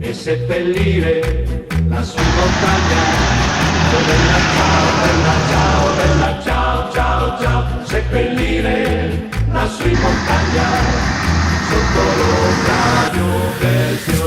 e seppellire la sua montagna. Oh, bella ciao, bella ciao, bella ciao, ciao, ciao, seppellire la sua montagna sotto l'ombra di un bel fiore.